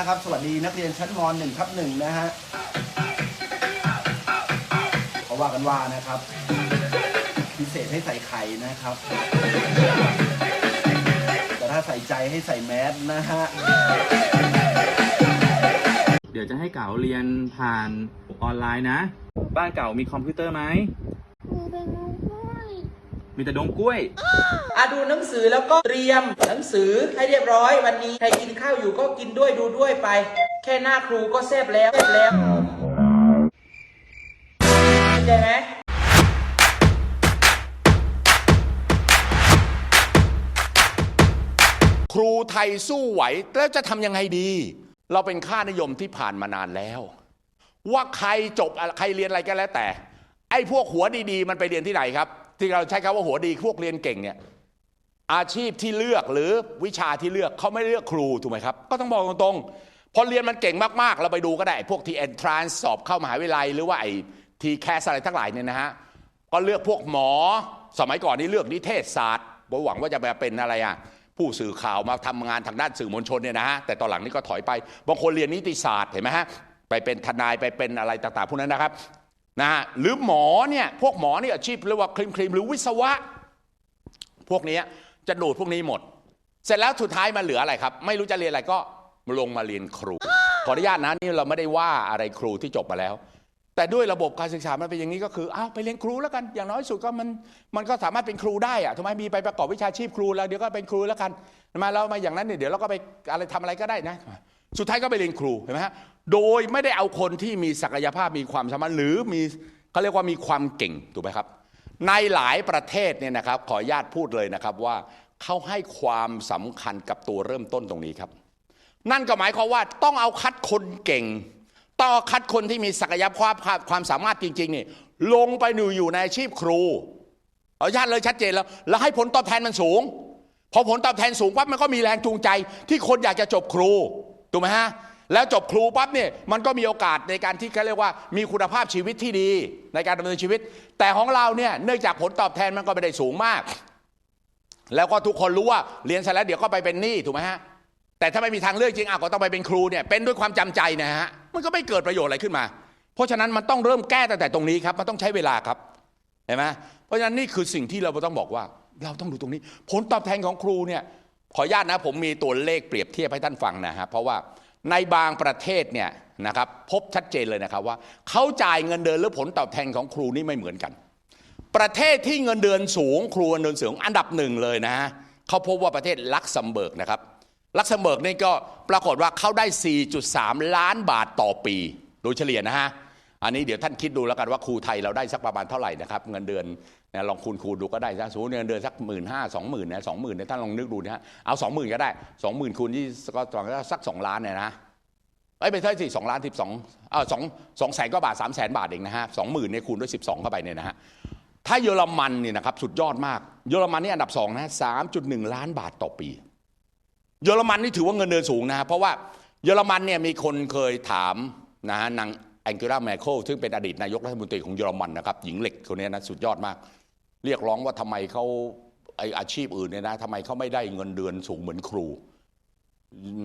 นะครับ สวัสดีนักเรียนชั้นม .1 ทับหนึ่งนะฮะเขาว่ากันว่านะครับ พิเศษให้ใส่ไข่นะครับ แต่ถ้าใส่ใจให้ใส่แมสนะฮะเดี๋ยวจะให้เก๋าเรียนผ่านออนไลน์นะ บ้านเก๋ามีคอมพิวเตอร์ไหม มีเป็น มีแต่ดงกล้วย อะดูหนังสือแล้วก็เตรียมหนังสือให้เรียบร้อยวันนี้ ใครกินข้าวอยู่ก็กินด้วยดูด้วยไป แค่หน้าครูก็แซ่บแล้วแซ่บแล้วเข้าใจไหมครูไทยสู้ไหว แล้วจะทำยังไงดี เราเป็นค่านิยมที่ผ่านมานานแล้ว ว่าใครจบอะไรใครเรียนอะไรก็แล้วแต่ ไอ้พวกหัวดีๆ มันไปเรียนที่ไหนครับ ที่เราใช้คำว่าหัวดีพวกเรียนเก่งเนี่ยอาชีพที่เลือกหรือวิชาที่เลือกเขาไม่เลือกครูถูกไหมครับ ก็ต้องบอกตรงๆพอเรียนมันเก่งมากๆ เราไปดูก็ได้ พวกที่ entrance สอบเข้ามหาวิทยาลัย หรือว่าไอ้ทีแคสอะไรทั้งหลายเนี่ยนะฮะก็เลือกพวกหมอ สมัยก่อนนี่เลือกนิเทศศาสตร์หวังว่าจะมาเป็นอะไรอะผู้สื่อข่าวมาทำงานทางด้านสื่อมวลชนเนี่ยนะฮะแต่ตอนหลังนี่ก็ถอยไปบางคนเรียนนิติศาสตร์เห็นไหมฮะไปเป็นทนายไปเป็นอะไรต่างๆพวกนั้นนะครับ นะฮะหรือหมอเนี่ยพวกหมอเนี่ยอาชีพเรียกว่าคลิมคลิมหรือวิศวะ พวกนี้จะดูดพวกนี้หมด เสร็จแล้วสุดท้ายมาเหลืออะไรครับ ไม่รู้จะเรียนอะไรก็ลงมาเรียนครู ขออนุญาตนะนี่เราไม่ได้ว่าอะไรครูที่จบมาแล้ว แต่ด้วยระบบการศึกษามันเป็นอย่างนี้ก็คืออ้าวไปเรียนครูแล้วกัน อย่างน้อยสุดก็มันมันก็สามารถเป็นครูได้อะทำไมมีไปประกอบวิชาชีพครูแล้วเดี๋ยวก็เป็นครูแล้วกันทำไมเรามาอย่างนั้นเนี่ยเดี๋ยวเราก็ไปอะไรทำอะไรก็ได้นะ สุดท้ายก็ไปเรียนครูเห็นไหมฮะ โดยไม่ได้เอาคนที่มีศักยภาพมีความสามารถหรือมีเขาเรียกว่ามีความเก่งถูกไหมครับ ในหลายประเทศเนี่ยนะครับ ขออนุญาตพูดเลยนะครับว่าเขาให้ความสำคัญกับตัวเริ่มต้นตรงนี้ครับ นั่นก็หมายความว่าต้องเอาคัดคนเก่ง ต้องคัดคนที่มีศักยภาพความสามารถจริงๆนี่ลงไปอยู่อยู่ในอาชีพครูเอาญาตเลยชัดเจนแล้ว แล้วให้ผลตอบแทนมันสูง พอผลตอบแทนสูงปั๊บมันก็มีแรงจูงใจ ที่คนอยากจะจบครูถูกไหมฮะ แล้วจบครูปั๊บเนี่ยมันก็มีโอกาสในการที่เขาเรียกว่ามีคุณภาพชีวิตที่ดีในการดำเนินชีวิต แต่ของเราเนี่ยเนื่องจากผลตอบแทนมันก็ไม่ได้สูงมาก แล้วก็ทุกคนรู้ว่าเรียนเสร็จแล้วเดี๋ยวก็ไปเป็นหนี้ถูกไหมฮะแต่ถ้าไม่มีทางเลือกจริงอะก็ต้องไปเป็นครูเนี่ยเป็นด้วยความจำใจนะฮะมันก็ไม่เกิดประโยชน์อะไรขึ้นมา เพราะฉะนั้นมันต้องเริ่มแก้ตั้งแต่ตรงนี้ครับมันต้องใช้เวลาครับเห็นไหมเพราะฉะนั้นนี่คือสิ่งที่เราต้องบอกว่า เราต้องดูตรงนี้ ผลตอบแทนของครูเนี่ยขออนุญาตนะผมมีตัวเลขเปรียบเทียบให้ท่านฟังนะฮะเพราะว่า ในบางประเทศเนี่ยนะครับพบชัดเจนเลยนะครับว่าเขาจ่ายเงินเดือนหรือผลตอบแทนของครูนี่ไม่เหมือนกัน ประเทศที่เงินเดือนสูง ครูเงินเดือนสูงอันดับหนึ่งเลยนะฮะเขาพบว่าประเทศลักเซมเบิร์กนะครับลักเซมเบิร์กนี่ก็ปรากฏว่าเขาได้ 4.3 ล้านบาทต่อปี โดยเฉลี่ยนะฮะอันนี้เดี๋ยวท่านคิดดูแล้วกันว่าครูไทยเราได้สักประมาณเท่าไหร่นะครับเงินเดือน นี่ยลองคูณคูณดูก็ได้นะสมมติเงินเดือนสักหมื่นห้าสองหมื่นนะสองหมื่นเนี่ยท่านลองนึกดูนะฮะเอาสองหมื่นก็ได้สองหมื่นคูณที่ก็สักสองล้านเนี่ยนะเอ้ยไม่ใช่สิสองล้านสิบสองเออสองสองแสนก็บาทสามแสนบาทเองนะฮะสองหมื่นเนี่ยคูณด้วยสิบสองเข้าไปเนี่ยนะฮะถ้าเยอรมันเนี่ยนะครับสุดยอดมาก เยอรมันนี่อันดับสองนะสามจุดหนึ่งล้านบาทต่อปี เยอรมันนี่ถือว่าเงินเดือนสูงนะฮะเพราะว่าเยอรมันเนี่ยมีคนเคยถามนะฮะนางแองเกลาแมโคลซึ่งเป็นอดีตนายกรัฐมนตรีของเยอรมันนะครับหญิงเหล็กคนนี้นะสุดยอดมาก เรียกร้องว่าทำไมเขาไออาชีพอื่นเนี่ยนะทำไมเขาไม่ได้เงินเดือนสูงเหมือนครู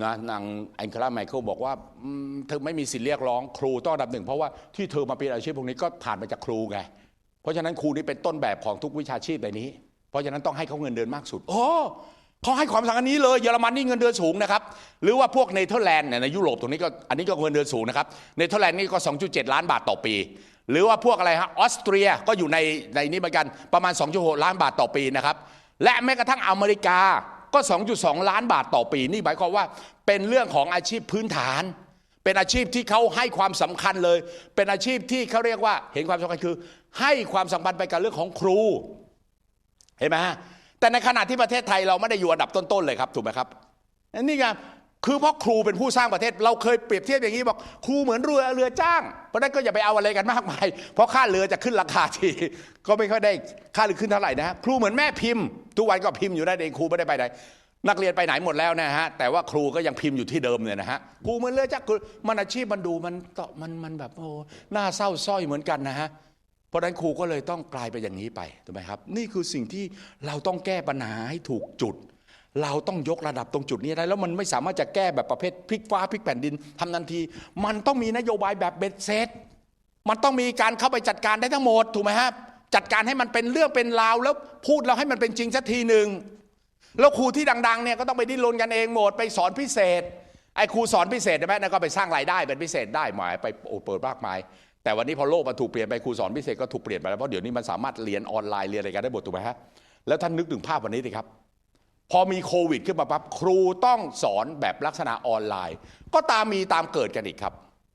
นะนางแองเกลาแมโคลบอกว่าเธอไม่มีสิทธิ์เรียกร้องครูต้องอันดับหนึ่ง เพราะว่าที่เธอมาเป็นอาชีพพวกนี้ก็ผ่านมาจากครูไง เพราะฉะนั้นครูนี่เป็นต้นแบบของทุกวิชาชีพในนี้ เพราะฉะนั้นต้องให้เขาเงินเดือนมากสุด โอ้เขาให้ความสำคัญนี้เลยเยอรมันนี่เงินเดือนสูงนะครับ หรือว่าพวกเนเธอร์แลนด์เนี่ยในยุโรปตรงนี้ก็อันนี้ก็เงินเดือนสูงนะครับเนเธอร์แลนด์นี่ก็ 2.7 ล้านบาทต่อปี หรือว่าพวกอะไรฮะออสเตรียก็อยู่ในในนี้เหมือนกันประมาณ 2.6 ล้านบาทต่อปีนะครับและแม้กระทั่งอเมริกาก็ 2.2 ล้านบาทต่อปี นี่หมายความว่าเป็นเรื่องของอาชีพพื้นฐาน เป็นอาชีพที่เขาให้ความสำคัญเลย เป็นอาชีพที่เขาเรียกว่าเห็นความสำคัญคือ ให้ความสำคัญไปกับเรื่องของครู เห็นไหมฮะแต่ในขณะที่ประเทศไทยเราไม่ได้อยู่อันดับต้นๆเลยครับถูกไหมครับนี่ไง คือเพราะครูเป็นผู้สร้างประเทศ เราเคยเปรียบเทียบอย่างนี้บอกครูเหมือนเรือเรือจ้าง เพราะนั้นก็อย่าไปเอาอะไรกันมากมาย เพราะค่าเรือจะขึ้นราคาทีก็ไม่ค่อยได้ค่าเรือขึ้นเท่าไหร่นะครูเหมือนแม่พิมพ์ ทุกวันก็พิมพ์อยู่ได้เองครูไม่ได้ไปไหนนักเรียนไปไหนหมดแล้วนะฮะแต่ว่าครูก็ยังพิมพ์อยู่ที่เดิมเนี่ยนะฮะครูเหมือนเรือจ้างมันอาชีพมันดูมันต่อมันมันแบบโอ้หน้าเศร้าสร้อยเหมือนกันนะฮะเพราะนั้นครูก็เลยต้องกลายไปอย่างนี้ไปถูกไหมครับ นี่คือสิ่งที่เราต้องแก้ปัญหาให้ถูกจุด เราต้องยกระดับตรงจุดนี้ได้แล้วมันไม่สามารถจะแก้แบบประเภทพลิกฟ้าพลิกแผ่นดินทำทันที มันต้องมีนโยบายแบบเบ็ดเสร็จมันต้องมีการเข้าไปจัดการได้ทั้งหมดถูกไหมครับจัดการให้มันเป็นเรื่องเป็นราวแล้วพูดแล้วให้มันเป็นจริงสักทีหนึ่งแล้วครูที่ดังๆเนี่ยก็ต้องไปดิ้นรนกันเองหมดไปสอนพิเศษไอ้ครูสอนพิเศษใช่ไหมนั่นก็ไปสร้างรายได้เป็นพิเศษได้หมายไปโอเปิดมากมายแต่วันนี้พอโลกมันถูกเปลี่ยนไปครูสอนพิเศษก็ถูกเปลี่ยนไปแล้วเพราะเดี๋ยวนี้มันสามารถเรียนออนไลน์เรียนอะไรกันได้หมดถูกไหมฮะแล้วท่านนึกถึงภาพวันนี้สิครับ พอมีโควิดขึ้นมาปั๊บครูต้องสอนแบบลักษณะออนไลน์ ก็ตามมีตามเกิดกันอีกครับ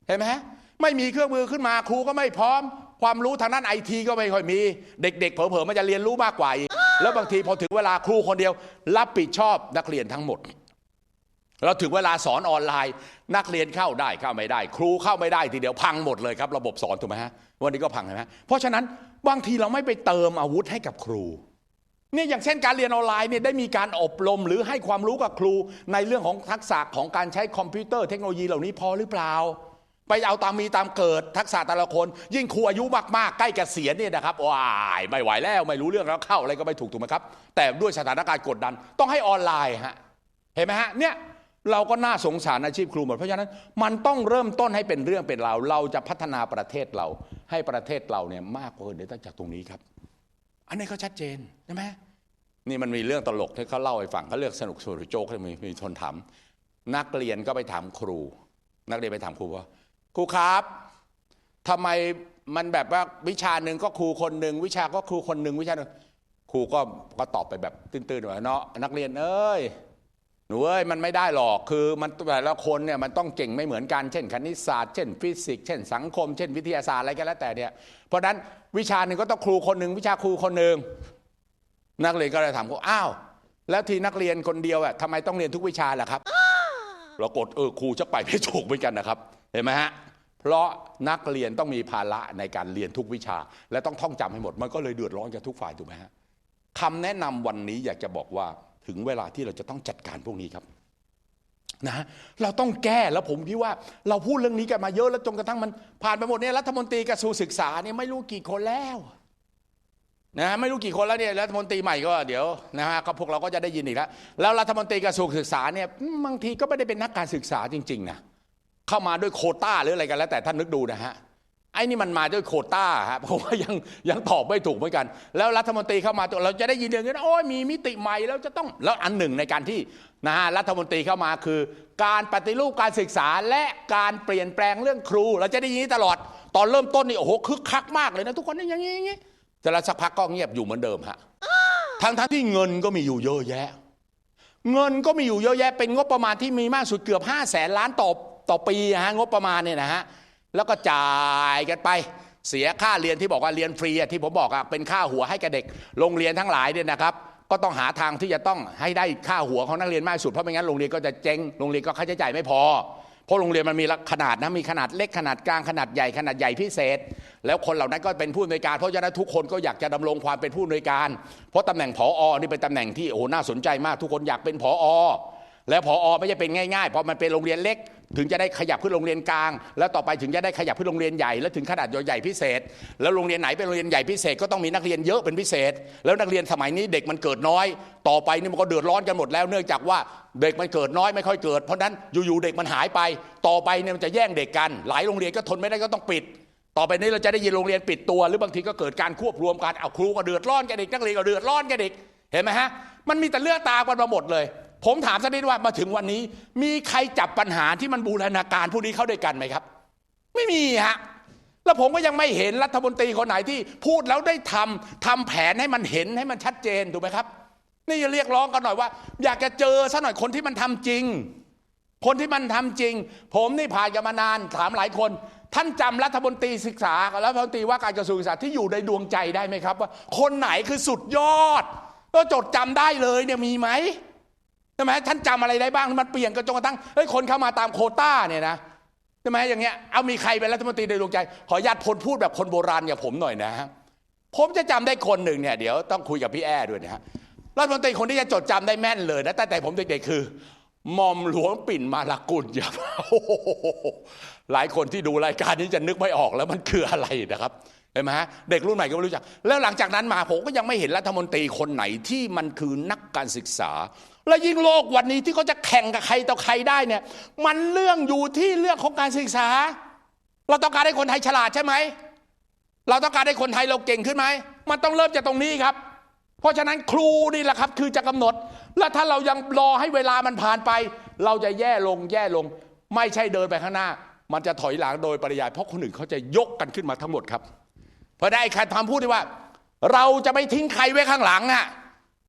เห็นไหมฮะไม่มีเครื่องมือขึ้นมาครูก็ไม่พร้อม ความรู้ทางด้านไอทีก็ไม่ค่อยมี เด็ก ๆ เผลอๆมันจะเรียนรู้มากกว่าอีกแล้วบางทีพอถึงเวลาครูคนเดียว รับผิดชอบนักเรียนทั้งหมดเราถึงเวลาสอนออนไลน์ นักเรียนเข้าได้เข้าไม่ได้ ครูเข้าไม่ได้ทีเดียวพังหมดเลยครับ ระบบสอนถูกไหมฮะวันนี้ก็พังใช่ไหมเพราะฉะนั้นบางทีเราไม่ไปเติมอาวุธให้กับครู เนี่ยอย่างเช่นการเรียนออนไลน์เนี่ยได้มีการอบรมหรือให้ความรู้กับครู ในเรื่องของทักษะของการใช้คอมพิวเตอร์เทคโนโลยีเหล่านี้พอหรือเปล่า ไปเอาตามมีตามเกิดทักษะแต่ละคน ยิ่งครูอายุมากๆใกล้เกษียณเนี่ยนะครับว้ายไม่ไหวแล้วไม่รู้เรื่องแล้วเข้าอะไรก็ไม่ถูกถูกไหมครับ แต่ด้วยสถานการณ์กดดัน ต้องให้ออนไลน์ฮะเห็นไหมฮะเนี่ยเราก็น่าสงสารอาชีพครูหมดเพราะฉะนั้นมันต้องเริ่มต้นให้เป็นเรื่องเป็นราวเราจะพัฒนาประเทศเราให้ประเทศเราเนี่ยมากกว่าอื่นได้ตั้งจากตรงนี้ครับ อันนี้ก็ชัดเจนใช่ไหมนี่มันมีเรื่องตลกที่เขาเล่าให้ฟังเขาเลือกสนุกสุดโจ๊กที่มีมีคนถาม นักเรียนก็ไปถามครู นักเรียนไปถามครูว่าครูครับทำไมมันแบบว่าวิชาหนึ่งก็ครูคนหนึ่งวิชาก็ครูคนหนึ่งวิชาหนึ่งครูก็ก็ตอบไปแบบตื้นๆว่าเนาะนักเรียนเอ้ย นูเอ้ยมันไม่ได้หรอกคือมันแต่ละคนเนี่ยมันต้องเก่งไม่เหมือนกันเช่น คณิตศาสตร์เช่นฟิสิกส์เช่นสังคม เช่นวิทยาศาสตร์อะไรก็แล้วแต่เนี่ยเพราะฉะนั้นวิชาหนึ่งก็ต้องครูคนหนึ่งวิชาครูคนหนึ่งนักเรียนก็เลยถามว่าอ้าวแล้วทีนักเรียนคนเดียวอะทำไมต้องเรียนทุกวิชาล่ะครับปรากฏเออครูจะไปไม่ถูกเหมือนกันนะครับเห็นไหมฮะเพราะนักเรียนต้องมีภาระในการเรียนทุกวิชา และต้องท่องจำให้หมด มันก็เลยเดือดร้อนกันทุกฝ่ายถูกไหมฮะคำแนะนำวันนี้อยากจะบอกว่า ถึงเวลาที่เราจะต้องจัดการพวกนี้ครับนะเราต้องแก้แล้วผมคิดว่า เราพูดเรื่องนี้กันมาเยอะแล้วจนกระทั่งมันผ่านไปหมดเนี่ยรัฐมนตรีกระทรวงศึกษาเนี่ยไม่รู้กี่คนแล้วนะไม่รู้กี่คนแล้วเนี่ยรัฐมนตรีใหม่ก็เดี๋ยวนะฮะก็พวกเราก็จะได้ยินอีกแล้วแล้วรัฐมนตรีกระทรวงศึกษาเนี่ยบางทีก็ไม่ได้เป็นนักการศึกษาจริงๆนะเข้ามาด้วยโคต้าหรืออะไรกันแล้วแต่ท่านนึกดูนะฮะ ไอ้นี่มันมาด้วยโควต้าฮะผมว่ายังยังตอบไม่ถูกเหมือนกัน แล้วรัฐมนตรีเข้ามาตัวเราจะได้ยินอย่างนี้นะโอ้ยมีมิติใหม่แล้วจะต้องแล้วอันหนึ่งในการที่นะฮะรัฐมนตรีเข้ามาคือ การปฏิรูปการศึกษาและการเปลี่ยนแปลงเรื่องครู เราจะได้ยินนี้ตลอดตอนเริ่มต้นนี่โอ้โหคึกคักมากเลยนะทุกคนนี่อย่างนี้อย่างนี้แต่ละสักพักก็เงียบอยู่เหมือนเดิมฮะทั้งทั้งที่เงินก็มีอยู่เยอะแยะ เงินก็มีอยู่เยอะแยะ เป็นงบประมาณที่มีมากสุดเกือบ5 0 0แสนล้านต่อต่อปีอะฮะงบประมาณเนี่ยนะฮะ แล้วก็จ่ายกันไป เสียค่าเรียนที่บอกว่าเรียนฟรีที่ผมบอกอะเป็นค่าหัวให้กับเด็ก โรงเรียนทั้งหลายเนี่ยนะครับ ก็ต้องหาทางที่จะต้องให้ได้ค่าหัวของนักเรียนมากที่สุดเพราะไม่งั้นโรงเรียนก็จะเจ๊งโรงเรียนก็ค่าใช้จ่ายไม่พอเพราะโรงเรียนมันมีขนาดนะมีขนาดเล็กขนาดกลางขนาดใหญ่ขนาดใหญ่พิเศษ แล้วคนเหล่านั้นก็เป็นผู้อำนวยการ เพราะฉะนั้นทุกคนก็อยากจะดำรงความเป็นผู้อำนวยการ เพราะตำแหน่งผอนี่เป็นตำแหน่งที่โอ้โหน่าสนใจมากทุกคนอยากเป็นผอ แล้วผออไม่ใช่เป็นง่ายๆเพราะมันเป็นโรงเรียนเล็ก ถึงจะได้ขยับขึ้นโรงเรียนกลาง แล้วต่อไปถึงจะได้ขยับขึ้นโรงเรียนใหญ่แล้วถึงขนาดใหญ่พิเศษ แล้วโรงเรียนไหนเป็นโรงเรียนใหญ่พิเศษก็ต้องมีนักเรียนเยอะเป็นพิเศษ แล้วนักเรียนสมัยนี้เด็กมันเกิดน้อย ต่อไปนี่มันก็เดือดร้อนกันหมดแล้ว เนื่องจากว่าเด็กมันเกิดน้อยไม่ค่อยเกิด เพราะนั้นอยู่ๆเด็กมันหายไป ต่อไปเนี่ยมันจะแย่งเด็กกัน หลายโรงเรียนก็ทนไม่ได้ก็ต้องปิดต่อไปนี้เราจะได้ยินโรงเรียนปิดตัว หรือบางทีก็เกิดการควบรวมกันเอาครูก็เดือดร้อนกับเด็กนักเรียนก็เดือดร้อนกับเด็กเห็นไหมฮะมันมีแต่เลือดตากันมาหมดเลย ผมถามสักนิดว่ามาถึงวันนี้ มีใครจับปัญหาที่มันบูรณาการพวกนี้เข้าด้วยกันไหมครับ ไม่มีฮะแล้วผมก็ยังไม่เห็นรัฐมนตรีคนไหนที่พูดแล้วได้ทำทำแผนให้มันเห็นให้มันชัดเจนถูกไหมครับ นี่จะเรียกร้องกันหน่อยว่า อยากจะเจอซะหน่อยคนที่มันทำจริง คนที่มันทำจริง ผมนี่ผ่านกันมานานถามหลายคน ท่านจำรัฐมนตรีศึกษากับรัฐมนตรีว่าการกระทรวงศึกษาที่อยู่ในดวงใจได้ไหมครับ ว่าคนไหนคือสุดยอดก็จดจำได้เลยเนี่ยมีไหม ช่ไหมท่านจำอะไรได้บ้างมันเปลี่ยนกันจนกระทั่งเฮ้ยคนเข้ามาตามโคต้าเนี่ยนะใช่ไหมอย่างเงี้ยเอามีใครเป็นรัฐมนตรีในดวงใจ ขออนุญาตพลพูดแบบคนโบราณอย่างผมหน่อยนะฮะผมจะจำได้คนหนึ่งเนี่ยเดี๋ยวต้องคุยกับพี่แอ้ด้วยนะฮะรัฐมนตรีคนที่จะจดจำได้แม่นเลยนะตั้งแต่ผมเด็กๆคือมอมหลวงปิ่นมาลากุลอย่าโอ้โหหลายคนที่ดูรายการนี้จะนึกไม่ออกแล้วมันคืออะไรนะครับ เห็นไหมฮะเด็กรุ่นใหม่ก็ไม่รู้จัก แล้วหลังจากนั้นมาผมก็ยังไม่เห็นรัฐมนตรีคนไหนที่มันคือนักการศึกษา และยิ่งโลกวันนี้ที่เขาจะแข่งกับใครต่อใครได้เนี่ยมันเรื่องอยู่ที่เรื่องของการศึกษา เราต้องการให้คนไทยฉลาดใช่ไหมเราต้องการให้คนไทยเราเก่งขึ้นไหมมันต้องเริ่มจากตรงนี้ครับ เพราะฉะนั้นครูนี่แหละครับคือจะกำหนด และถ้าเรายังรอให้เวลามันผ่านไป เราจะแย่ลงแย่ลง ไม่ใช่เดินไปข้างหน้า มันจะถอยหลังโดยปริยายเพราะคนอื่นเขาจะยกกันขึ้นมาทั้งหมดครับ เพราะได้ครทำพูดที่ว่า เราจะไม่ทิ้งใครไว้ข้างหลังอะ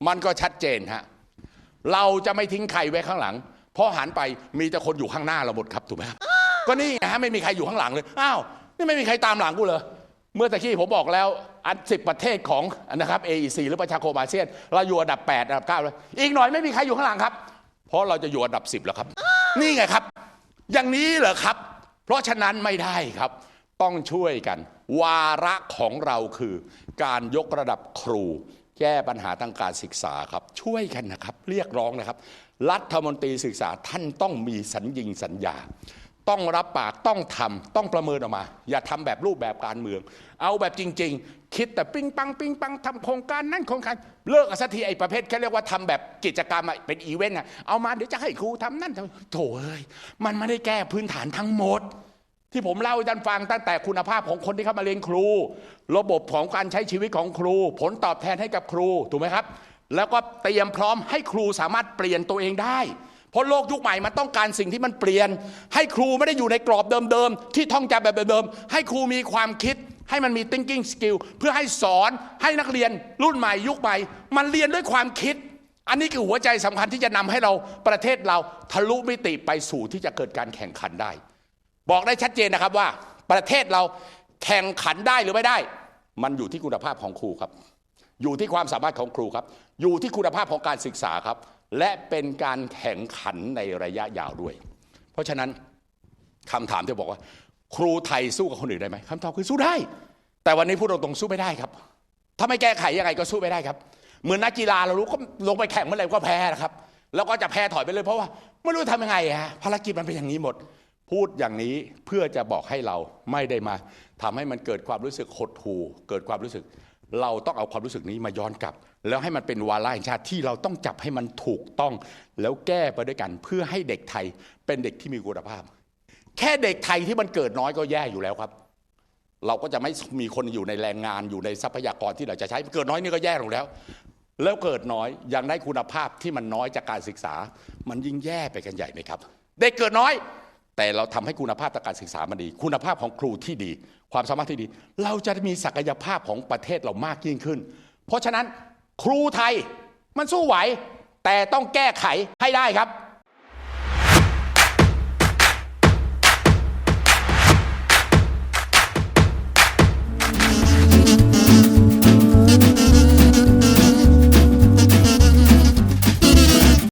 มันก็ชัดเจนฮะเราจะไม่ทิ้งใครไว้ข้างหลัง เพราะหันไปมีแต่คนอยู่ข้างหน้าเราหมดครับถูกไหมครับก็นี่ไงฮะไม่มีใครอยู่ข้างหลังเลยอ้าวนี่ไม่มีใครตามหลังกูเลยเมื่อตะกี้ผมบอกแล้วอันสิบประเทศของนะครับ AEC หรือประชาคมอาเซียนเราอยู่อันดับ 8 อันดับ9แล้วอีกหน่อยไม่มีใครอยู่ข้างหลังครับ เพราะเราจะอยู่อันดับ 10 แล้วครับ นี่ไงครับ อย่างนี้เหรอครับ เพราะฉะนั้นไม่ได้ครับ ต้องช่วยกัน วาระของเราคือการยกระดับครู แก้ปัญหาทางการศึกษาครับ ช่วยกันนะครับ เรียกร้องนะครับ รัฐมนตรีศึกษาท่านต้องมีสัญญิงสัญญา ต้องรับปากต้องทำต้องประเมินออกมา อย่าทำแบบรูปแบบการเมือง เอาแบบจริง ๆ คิดแต่ปิ้งปังปิ้งปังทำโครงการนั่นโครงการเลิกกันสักทีไอ้ประเภทแค่เรียกว่าทำแบบกิจกรรมเป็นอีเวนต์อะเอามาเดี๋ยวจะให้ครูทำนั่นโถเอ้ยมันไม่ได้แก้พื้นฐานทั้งหมด ที่ผมเล่าให้ท่านฟังตั้งแต่คุณภาพของคนที่เข้ามาเรียนครู ระบบของการใช้ชีวิตของครู ผลตอบแทนให้กับครูถูกไหมครับ แล้วก็เตรียมพร้อมให้ครูสามารถเปลี่ยนตัวเองได้ เพราะโลกยุคใหม่มันต้องการสิ่งที่มันเปลี่ยน ให้ครูไม่ได้อยู่ในกรอบเดิมๆที่ท่องจำแบบเดิมๆให้ครูมีความคิดให้มันมี thinking skill เพื่อให้สอนให้นักเรียนรุ่นใหม่ยุคใหม่ มันเรียนด้วยความคิด อันนี้คือหัวใจสำคัญที่จะนำให้เราประเทศเราทะลุมิติไปสู่ที่จะเกิดการแข่งขันได้ บอกได้ชัดเจนนะครับว่าประเทศเราแข่งขันได้หรือไม่ได้ มันอยู่ที่คุณภาพของครูครับ อยู่ที่ความสามารถของครูครับ อยู่ที่คุณภาพของการศึกษาครับ และเป็นการแข่งขันในระยะยาวด้วย เพราะฉะนั้นคำถามที่บอกว่า ครูไทยสู้กับคนอื่นได้ไหมคำตอบคือสู้ได้ แต่วันนี้พูดตรงๆสู้ไม่ได้ครับ ถ้าไม่แก้ไขยังไงก็สู้ไม่ได้ครับ เหมือนนักกีฬาเรารู้ก็ลงไปแข่งเมื่อไหร่ก็แพ้นะครับ แล้วก็จะแพ้ถอยไปเลยเพราะว่าไม่รู้ทำยังไงฮะภารกิจมันเป็นอย่างนี้หมด พูดอย่างนี้เพื่อจะบอกให้เราไม่ได้มาทำให้มันเกิดความรู้สึกหดหู่เกิดความรู้สึก เราต้องเอาความรู้สึกนี้มาย้อนกลับ แล้วให้มันเป็นวาระแห่งชาติที่เราต้องจับให้มันถูกต้อง แล้วแก้ไปด้วยกัน เพื่อให้เด็กไทยเป็นเด็กที่มีคุณภาพ แค่เด็กไทยที่มันเกิดน้อยก็แย่อยู่แล้วครับ เราก็จะไม่มีคนอยู่ในแรงงานอยู่ในทรัพยากรที่เราจะใช้เกิดน้อยนี่ก็แย่ลงแล้ว แล้วเกิดน้อยยังได้คุณภาพที่มันน้อยจากการศึกษา มันยิ่งแย่ไปกันใหญ่ไหมครับ เด็กเกิดน้อย แต่เราทำให้คุณภาพทางการศึกษามันดี คุณภาพของครูที่ดี ความสามารถที่ดี เราจะมีศักยภาพของประเทศเรามากยิ่งขึ้น เพราะฉะนั้นครูไทยมันสู้ไหว แต่ต้องแก้ไขให้ได้ครับ